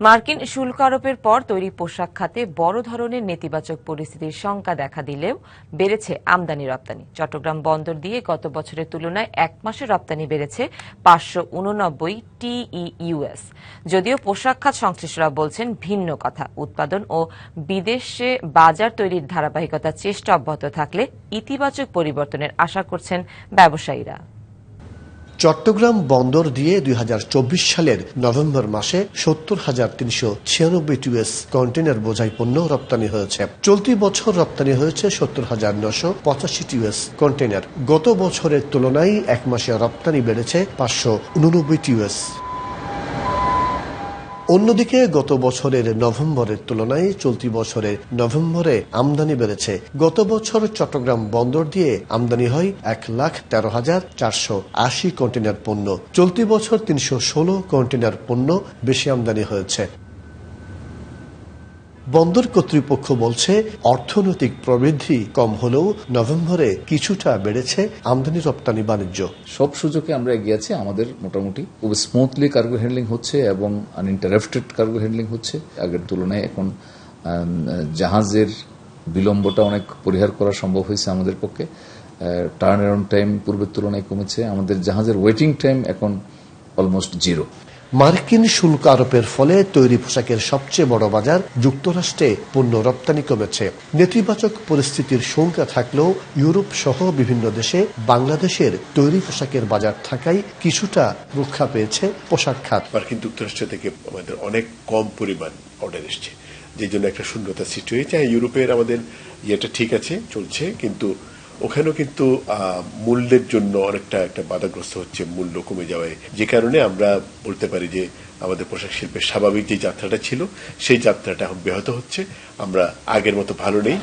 মার্কিন শুল্ক আরোপের পর তৈরি পোশাক খাতে বড় ধরনের নেতিবাচক পরিস্থিতির শঙ্কা দেখা দিলেও বেড়েছে আমদানি রপ্তানি। চট্টগ্রাম বন্দর দিয়ে গত বছরের তুলনায় এক মাসে রপ্তানি বেড়েছে পাঁচশো উননব্বই টিইউএস যদিও পোশাক খাত সংশ্লিষ্টরা বলছেন ভিন্ন কথা। উৎপাদন ও বিদেশে বাজার তৈরির ধারাবাহিকতা চেষ্টা অব্যাহত থাকলে ইতিবাচক পরিবর্তনের আশা করছেন ব্যবসায়ীরা। চট্টগ্রাম বন্দর দিয়ে দুই হাজার চব্বিশ সালের নভেম্বর মাসে সত্তর হাজার তিনশো ছিয়ানব্বই টিউএস কন্টেনার বোঝাই পণ্য রপ্তানি হয়েছে। চলতি বছর রপ্তানি হয়েছে সত্তর হাজার নশো পঁচাশি টিউএস কন্টেনার গত বছরের তুলনায় এক মাসে রপ্তানি বেড়েছে পাঁচশো উননব্বই টিউএস অন্যদিকে গত বছরের নভেম্বরের তুলনায় চলতি বছরের নভেম্বরে আমদানি বেড়েছে। গত বছর চট্টগ্রাম বন্দর দিয়ে আমদানি হয় এক লাখ তেরো হাজার চারশো আশি কন্টেনার পণ্য। চলতি বছর তিনশো ষোলো কন্টেনার পণ্য বেশি আমদানি হয়েছে। বন্দর কর্তৃপক্ষ বলছে, অর্থনৈতিক প্রবৃদ্ধি কম হলেও নভেম্বরে কিছুটা বেড়েছে আমদানি রপ্তানি বাণিজ্য। সব সুযোগে আমরা এগিয়ে আছি, আমাদের মোটামুটি খুব স্মুথলি কার্গো হ্যান্ডলিং হচ্ছে এবং আনইন্টারাপ্টেড কার্গো হ্যান্ডলিং হচ্ছে। আগের তুলনায় এখন জাহাজের বিলম্বটা অনেক পরিহার করা সম্ভব হয়েছে আমাদের পক্ষে। টার্ন অ্যারাউন্ড টাইম পূর্বের তুলনায় কমেছে, আমাদের জাহাজের ওয়েটিং টাইম এখন অলমোস্ট জিরো মার্কিন শুল্ক আরোপের ফলে তৈরি পোশাকের সবচেয়ে বড় বাজার যুক্তরাষ্ট্রে পণ্য রপ্তানি কমেছে। নেতিবাচক পরিস্থিতির শঙ্কা থাকলেও ইউরোপ সহ বিভিন্ন দেশে বাংলাদেশের তৈরি পোশাকের বাজার থাকায় কিছুটা রক্ষা পেয়েছে পোশাক খাত। মার্কিন যুক্তরাষ্ট্র থেকে আমাদের অনেক কম পরিমাণ অর্ডার এসছে। যে জন্য একটা শূন্যতা সৃষ্টি হয়েছে। হ্যাঁ, ইউরোপের আমাদের ইয়েটা ঠিক আছে চলছে কিন্তু ওখানেও কিন্তু মূল্যের জন্য অনেকটা একটা বাধাগ্রস্ত হচ্ছে মূল্য কমে যাওয়ায়। যে কারণে আমরা বলতে পারি যে, আমাদের পোশাক শিল্পের স্বাভাবিক যে যাত্রাটা ছিল, সেই যাত্রাটা এখন ব্যাহত হচ্ছে। আমরা আগের মতো ভালো নেই।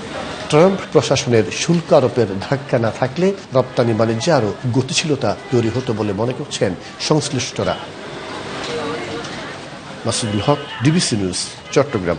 ট্রাম্প প্রশাসনের শুল্ক আরোপের ধাক্কা না থাকলে রপ্তানি বাণিজ্যে আরও গতিশীলতা তৈরি হতো বলে মনে করছেন সংশ্লিষ্টরা। Masudul Haque, DBC news, Chattogram.